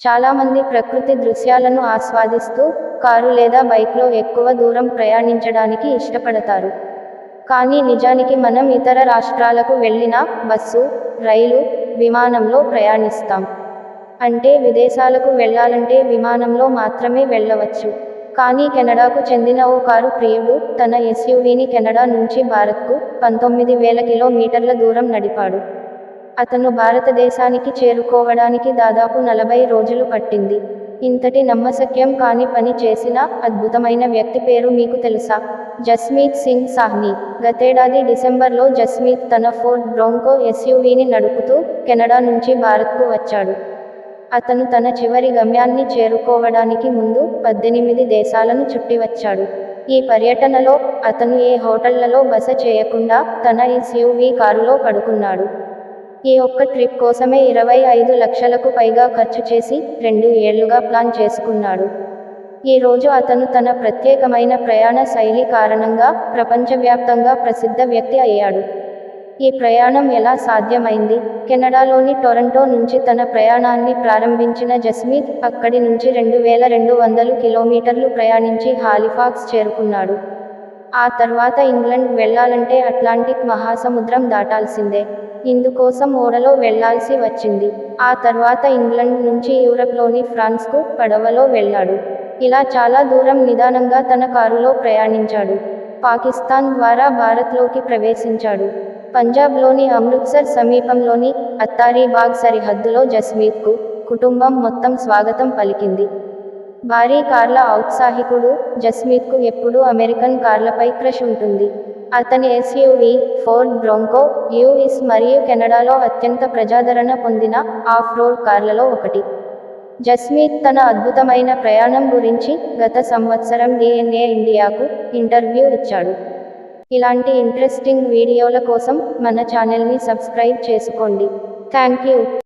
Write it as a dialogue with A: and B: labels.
A: చాలామంది ప్రకృతి దృశ్యాలను ఆస్వాదిస్తూ కారు లేదా బైక్లో ఎక్కువ దూరం ప్రయాణించడానికి ఇష్టపడతారు. కానీ నిజానికి మనం ఇతర రాష్ట్రాలకు వెళ్ళినా బస్సు రైలు విమానంలో ప్రయాణిస్తాం. అంటే విదేశాలకు వెళ్ళాలంటే విమానంలో మాత్రమే వెళ్ళవచ్చు. కానీ కెనడాకు చెందిన ఓ కారు ప్రియుడు తన ఎస్యూవీని కెనడా నుంచి భారత్కు పంతొమ్మిది వేల కిలోమీటర్ల దూరం నడిపాడు. అతను భారతదేశానికి చేరుకోవడానికి దాదాపు నలభై రోజులు పట్టింది. ఇంతటి నమ్మశక్యం కాని పని చేసిన అద్భుతమైన వ్యక్తి పేరు మీకు తెలుసా? జస్మీత్ సింగ్ సాహ్ని. గతేడాది డిసెంబర్లో జస్మీత్ తన ఫోర్డ్ బ్రోంకో ఎస్యూవీని నడుపుతూ కెనడా నుంచి భారత్కు వచ్చాడు. అతను తన చివరి గమ్యాన్ని చేరుకోవడానికి ముందు పద్దెనిమిది దేశాలను చుట్టి వచ్చాడు ఈ పర్యటనలో అతను ఏ హోటళ్ళలో బస చేయకుండా తన ఎస్యూవీ కారులో పడుకున్నాడు. ఈ ఒక్క ట్రిప్ కోసమే ఇరవై ఐదు లక్షలకు పైగా ఖర్చు చేసి రెండు ఏళ్ళుగా ప్లాన్ చేసుకున్నాడు. ఈ రోజు అతను తన ప్రత్యేకమైన ప్రయాణ శైలి కారణంగా ప్రపంచవ్యాప్తంగా ప్రసిద్ధ వ్యక్తి అయ్యాడు. ఈ ప్రయాణం ఎలా సాధ్యమైంది? కెనడాలోని టొరంటో నుంచి తన ప్రయాణాన్ని ప్రారంభించిన జస్మీత్ అక్కడి నుంచి రెండు వేల రెండు వందలు కిలోమీటర్లు ప్రయాణించి హాలిఫాక్స్ చేరుకున్నాడు. ఆ తర్వాత ఇంగ్లండ్ వెళ్ళాలంటే అట్లాంటిక్ మహాసముద్రం దాటాల్సిందే. ఇందుకోసం ఓడలో వెళ్ళాల్సి వచ్చింది. ఆ తర్వాత ఇంగ్లండ్ నుంచి యూరప్లోని ఫ్రాన్స్కు పడవలో వెళ్ళాడు. ఇలా చాలా దూరం నిదానంగా తన కారులో ప్రయాణించాడు. పాకిస్తాన్ ద్వారా భారత్లోకి ప్రవేశించాడు. పంజాబ్లోని అమృత్సర్ సమీపంలోని అత్తారీబాగ్ సరిహద్దులో జస్మీత్కు కుటుంబం మొత్తం స్వాగతం పలికింది. భారీ కార్ల ఔత్సాహికుడు జస్మీత్కు ఎప్పుడూ అమెరికన్ కార్లపై క్రష్ ఉంటుంది. అతని ఎస్యూవి ఫోర్డ్ బ్రోంకో యుఎస్ మరియు కెనడాలో అత్యంత ప్రజాదరణ పొందిన ఆఫ్ రోడ్ కార్లలో ఒకటి. జస్మీత్ తన అద్భుతమైన ప్రయాణం గురించి గత సంవత్సరం డిఎన్ఏ ఇండియాకు ఇంటర్వ్యూ ఇచ్చాడు. ఇలాంటి ఇంట్రెస్టింగ్ వీడియోల కోసం మన ఛానల్ని సబ్స్క్రైబ్ చేసుకోండి. Thank you